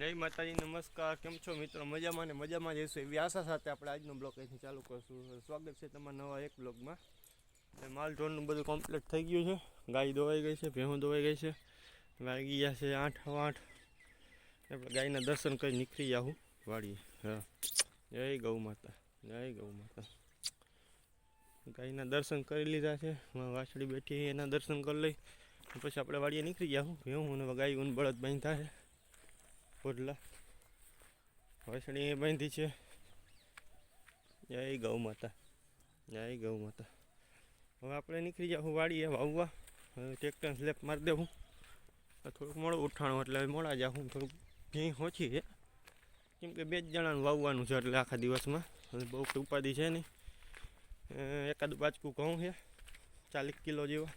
જય માતાજી, નમસ્કાર. કેમ છો મિત્રો? મજામાં ને મજામાં જઈશું એવી આશા સાથે આપણે આજનો બ્લોગ અહીંથી ચાલુ કરશું. સ્વાગત છે તમારા નવા એક બ્લોગમાં. એટલે માલ ઢોરનું બધું કમ્પ્લીટ થઈ ગયું છે. ગાય દોવાઈ ગઈ છે, ભેહું દોવાઈ ગઈ છે. વાગી ગયા છે આઠ આઠ. આપણે ગાયના દર્શન કરી નીકળી જાઉં વાડીએ. હા. જય ગૌ માતા, જય ગૌ માતા. ગાયના દર્શન કરી લીધા છે. વાછડી બેઠી એના દર્શન કરી લઈ. પછી આપણે વાડીએ નીકળી જાઉં ભેહું અને ગાય ઊન બળદ બાંધતા છે. પોડલા. એ બાંધી છે. જય ગૌ માતા. જય ગૌ માતા. હવે આપણે નીકળી જાઉં વાડીએ વાવવા. હવે ટ્રેક્ટર સ્લેપ મારી દેવું. થોડુંક મોડું ઉઠાણું એટલે મોડા જાઉં. થોડુંક ભીં ઓછી છે. કેમ કે બે જ જણાનું વાવવાનું છે એટલે આખા દિવસમાં. બહુ ઉપાધિ છે નહીં. એકાદ બાચકું ઘઉં છે. ચાલીસ કિલો જેવા.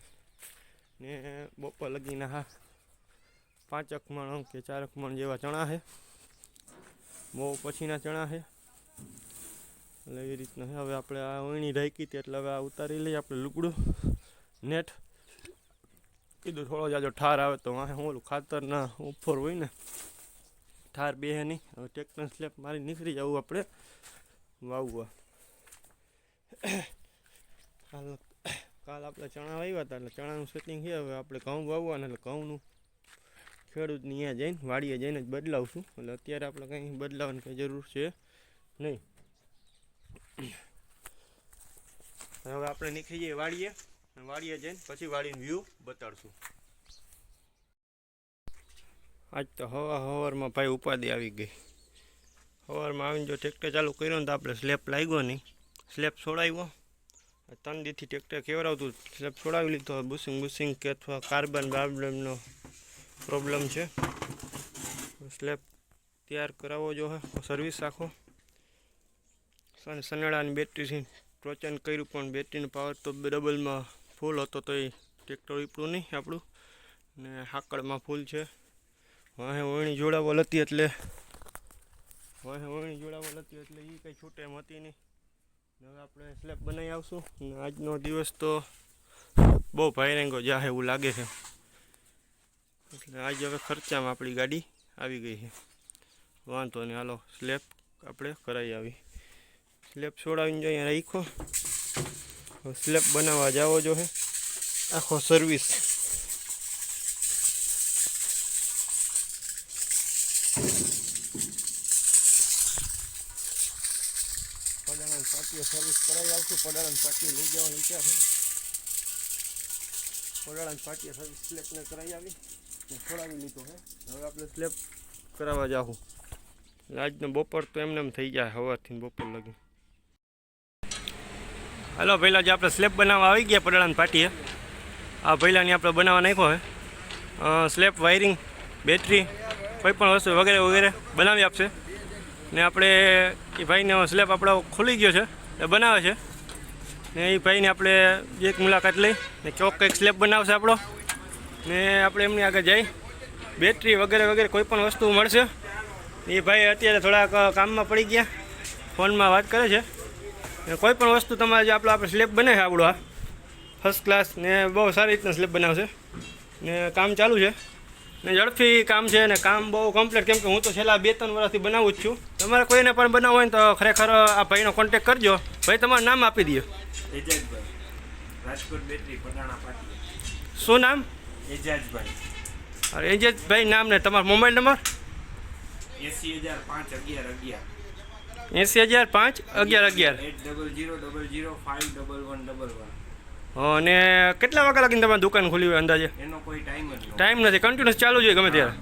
ને બપોર લગીને હા. પાંચક મણ કે ચારક મણ જેવા ચણા છે. બહુ પછીના ચણા છે. એટલે એવી રીતના છે. હવે આપણે આ ઓયણી ઢાંકી હતી એટલે હવે આ ઉતારી લઈએ આપણે લુગડું. નેટ. કીધું થોડો જાજો ઠાર આવે તો વાંહે હું ઓલું ખાતરના ઉપર હોય ને. ઠાર બે નહીં. હવે ટ્રેક્ટર સ્લેપ મારી નીકળી જવું આપણે. વાવવા. કાલ કાલ આપણે ચણા વાવ્યા હતા એટલે ચણાનું સેટિંગ છે. હવે આપણે ઘઉં વાવવાના એટલે ઘઉંનું ખેડૂતની અહીંયા જઈને, વાડીએ જઈને જ બદલાવશું. એટલે અત્યારે આપણે કંઈ બદલાવવાની કંઈ જરૂર છે નહીં. હવે આપણે નીકળી જઈએ વાડીએ વાડીએ જઈને પછી વાડીનો વ્યૂ બતાડશું. આજ તો હવા હવારમાં ભાઈ ઉપાધિ આવી ગઈ. સવારમાં આવીને જો ટ્રેક્ટર ચાલુ કર્યો ને તો આપણે સ્લેપ લાગ્યો નહીં. સ્લેપ છોડાવ્યો. ત્રણ દીથી ટ્રેક્ટર કેવડાવતું? સ્લેપ છોડાવી લીધો. બુસિંગ બુસિંગ કે અથવા કાર્બન બાર્બનનો પ્રોબ્લેમ છે. સ્લેબ તૈયાર કરાવવો જો સર્વિસ રાખો. અને સનેડાની બેટરીથી ટોચન કર્યું, પણ બેટરીનો પાવર તો ડબલમાં ફૂલ હતો તો એ ટ્રેક્ટર ઈપડું નહીં આપણું. ને હાકડમાં ફૂલ છે. વાહે વણી જોડાવલ હતી એટલે, વાહે વણી જોડાવલ હતી એટલે એ કંઈ છૂટે એમ હતી નહીં. હવે આપણે સ્લેબ બનાવી આવશું. ને આજનો દિવસ તો બહુ ભાઈરેંગો જાહે એવું લાગે છે. એટલે આજે હવે ખર્ચામાં આપણી ગાડી આવી ગઈ છે. વાંધો નહીં, હાલો સ્લેબ આપણે કરાવી આવી. સ્લેબ છોડાવીને જો અહીંયા રાખ્યો. સ્લેબ બનાવવા જાવો જો હે. આખો સર્વિસ પડાણાની પાટીએ સર્વિસ કરાવી આવશું. પડાણાની પાટી લઈ જવાનો વિચાર છે. પડાણાની પાટીએ સર્વિસ સ્લેબને કરાવી આવી. છોડાવી સ્લેબ કરાવવા જાઉં આજનો બપોર તો એમને એમ થઈ જાય સવારથી બપોર લગી. હાલો પહેલાં જે આપણે સ્લેબ બનાવવા આવી ગયા પડાણાની પાટીએ. આ પહેલાંની આપણે બનાવવા નાખ્યો હે. સ્લેબ વાયરિંગ બેટરી કોઈ પણ વસ્તુ વગેરે વગેરે બનાવી આપશે. ને આપણે એ ભાઈને સ્લેબ આપણો ખુલી ગયો છે એ બનાવે છે. ને એ ભાઈને આપણે એક મુલાકાત લઈ, ને ચોક કંઈક સ્લેબ બનાવશે આપણો. ને આપણે એમની આગળ જઈ. બેટરી વગેરે વગેરે કોઈ પણ વસ્તુ મળશે. એ ભાઈ અત્યારે થોડાક કામમાં પડી ગયા. ફોનમાં વાત કરે છે. ને કોઈ પણ વસ્તુ તમારે જે આપણો આપણે સ્લેબ બને છે આપણો આ. ફર્સ્ટ ક્લાસ ને બહુ સારી રીતના સ્લેબ બનાવશે. ને કામ ચાલુ છે. ને ઝડપી કામ છે ને કામ બહુ કમ્પ્લીટ કેમ કે હું તો છેલ્લા બે ત્રણ વર્ષથી બનાવું જ છું. તમારે કોઈને પણ બનાવવું હોય ને તો ખરેખર આ ભાઈનો કોન્ટેક કરજો. ભાઈ તમારું નામ આપી દો શું નામ? એજાજભાઈ. અરે એ જે ભાઈ નામ ને તમારો મોબાઈલ નંબર? એસી હજાર પાંચ અગિયાર અગિયાર. એંસી હજાર પાંચ અગિયાર અગિયાર. Double zero double zero five double one double one. અને કેટલા વાગ્યા લાગીને તમારી દુકાન ખુલી હોય અંદાજે? એનો કોઈ ટાઈમ નથી ટાઈમ નથી કન્ટિન્યુઅસ ચાલુ જોઈએ ગમે ત્યારે.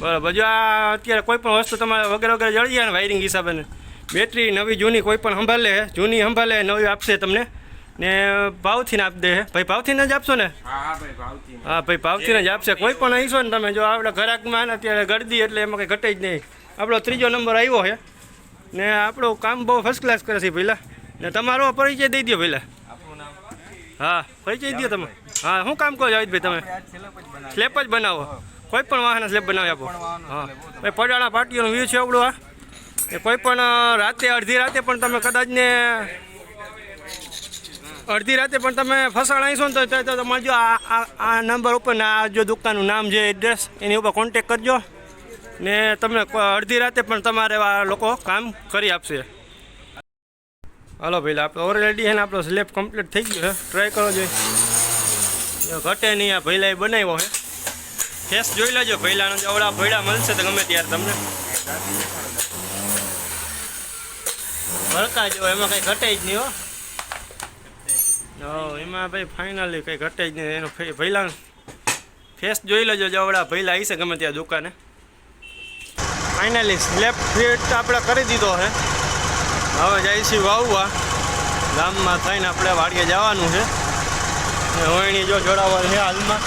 બરાબર જો આ અત્યારે કોઈ પણ વસ્તુ તમારે વગેરે વગેરે જળી જાય ને વાયરિંગ હિસાબે બેટરી નવી જૂની કોઈ પણ સંભાળે જૂની સંભાળે નવી આપશે તમને. ને ભાવથી આપી દે ભાઈ ભાવથી જ આપશો ને? હા ભાઈ ભાવથી જ આપશે. કોઈ પણ આવીશો ને તમે જો આપણે ઘરાકમાં અત્યારે ગરદી એટલે એમાં કંઈ ઘટે જ નહીં. આપણો ત્રીજો નંબર આવ્યો છે ને આપણું કામ બહુ ફર્સ્ટ ક્લાસ કરે છે પહેલાં ને તમારો પરિચય દઈ દો પહેલાં હા પરિચય દો તમે. હા શું કામ કરો જાવેદભાઈ તમે? સ્લેપ જ બનાવો. કોઈ પણ વાહન સ્લેબ બનાવી આપો. હા. ભાઈ પડાણા પાટીઓનું વ્યૂ છે આપણું આ. એ કોઈ પણ રાતે અડધી રાતે પણ તમે કદાચ ને અડધી રાતે પણ તમે ફસાણ આવીશો ને તો- તમારે જો આ આ નંબર ઉપર ને આ જો દુકાનનું નામ છે એડ્રેસ એની ઉપર કોન્ટેક કરજો. ને તમને અડધી રાતે પણ તમારે આ લોકો કામ કરી આપશે. હાલો ભાઈ આપણે ઓલરેડી એને આપણો સ્લેબ કમ્પ્લીટ થઈ ગયો છે. ટ્રાય કરો જોઈએ ઘટે નહીં, આ ભૈલાએ બનાવ્યો છે. ફેસ જોઈ લેજો, ભૈલાનો અવળા ભૈડા મળશે તો ગમે ત્યારે તમને. ભડકા જો એમાં કંઈ ઘટે જ નહીં હો. હો, એમાં ભાઈ ફાઇનલી કંઈ ઘટે જ નહીં એનો ભૈલા ફેસ જોઈ લેજો જવડા ભૈલા આવી છે ગમે ત્યાં દુકાને. ફાઇનલી સ્લેપ ફિટ આપણે કરી દીધો છે હવે જઈશું વાવવા. ગામમાં થઈને આપણે વાડીએ જવાનું છે. હોયણી જો જોડાવા છે હાલમાં.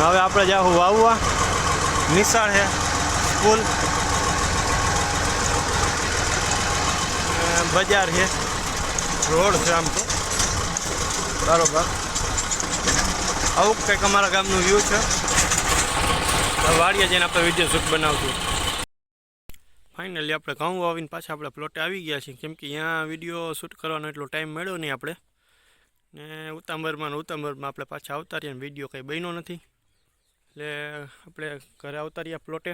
હવે આપણે જાઉં વાવવા. નિશાળ છે. સ્કૂલ બજાર છે. રોડ છે આમ તો. બરોબર. આવું કંઈક અમારા ગામનું વ્યૂ છે. વાડિયા જઈને આપણે વીડિયો શૂટ બનાવશું. ફાઇનલી આપણે ઘઉં આવીને પાછા આપણે પ્લોટે આવી ગયા છીએ. કેમ કે અહીંયા વીડિયો શૂટ કરવાનો એટલો ટાઈમ મળ્યો નહીં આપણે. ને ઉતાંબરમાં ને ઉતાંબરમાં આપણે પાછા આવતા રહ્યા વીડિયો કંઈ બન્યો નથી. એટલે આપણે ઘરે આવતા રહ્યા પ્લોટે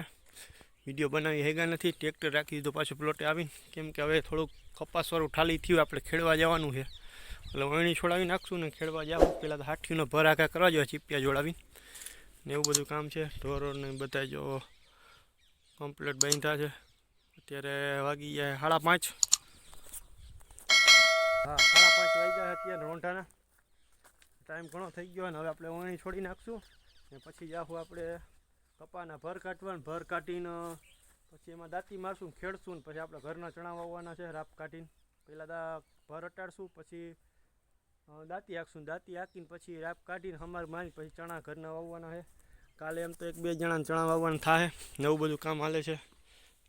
વીડિયો બનાવી હેગા નથી, ટ્રેક્ટર રાખી દીધો, પાછું પ્લોટે આવી. કેમ કે હવે થોડુંક કપાસવાળું ઠાલી થયું, આપણે ખેડવા જવાનું છે. એટલે વણી છોડાવી નાખશું ને ખેડવા જાવ. પહેલાં તો હાઠીનો ભર આખા કરવા જોઈએ ચીપિયા જોડાવી. ને એવું બધું કામ છે. ઢોરોને બધા જો કમ્પ્લેટ બાંધ્યા છે. અત્યારે વાગી ગયા સાડા પાંચ. હા, સાડા પાંચ વાગ્યા અત્યારે રોંઢાના. ટાઈમ ઘણો થઈ ગયો અને હવે આપણે વણી છોડી નાખશું. ને પછી જાહું આપણે કપાના ભર કાઢવા ભર કાઢીને પછી એમાં દાંતી મારશું ખેડશું ને પછી આપણે ઘરના ચણા વાવવાના છે, રાપ કાઢીને. પહેલાં દા ભર અટાડશું, પછી દાંતી હાંકશું દાંતી હાંકીને પછી રાપ કાઢીને હમાર મારી પછી ચણા ઘરના વાવવાના છે. કાલે એમ તો એક બે જણાને ચણા વાવવાના થાય નવું બધું કામ હાલે છે.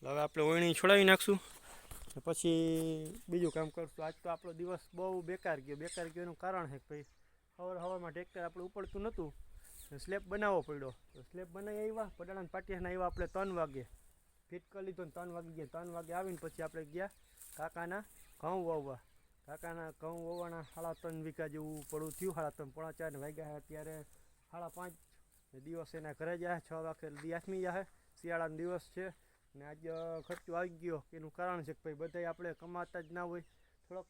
હવે આપણે ઓયણી છોડાવી નાખશું પછી બીજું કામ કરશું. આજ તો આપણો દિવસ બહુ બેકાર ગયો. બેકાર ગયો એનું કારણ છે કે ભાઈ સવાર સવારમાં ટ્રેક્ટર આપણે ઉપડતું નહોતું. સ્લેબ બનાવવો પડ્યો. તો સ્લેબ બનાવી આવ્યા પડાણા પાટિયાના આવ્યા આપણે ત્રણ વાગે. ફિટ કરી લીધો ને ત્રણ વાગે ગયા. ત્રણ વાગે આવીને પછી આપણે ગયા કાકાના ઘઉં વાવવા. કાકાના ઘઉં વાવવાના સાડા ત્રણ વીઘા જેવું પડું થયું. સાડા ત્રણ પોણા ચાર વાગ્યા અત્યારે સાડા પાંચ. દિવસ એના ઘરે જાય, છ વાગે દી આથમી જાય. શિયાળાનો દિવસ છે ને આજે ખર્ચો આવી ગયો. એનું કારણ છે કે ભાઈ બધાય આપણે કમાતા જ ના હોય. થોડોક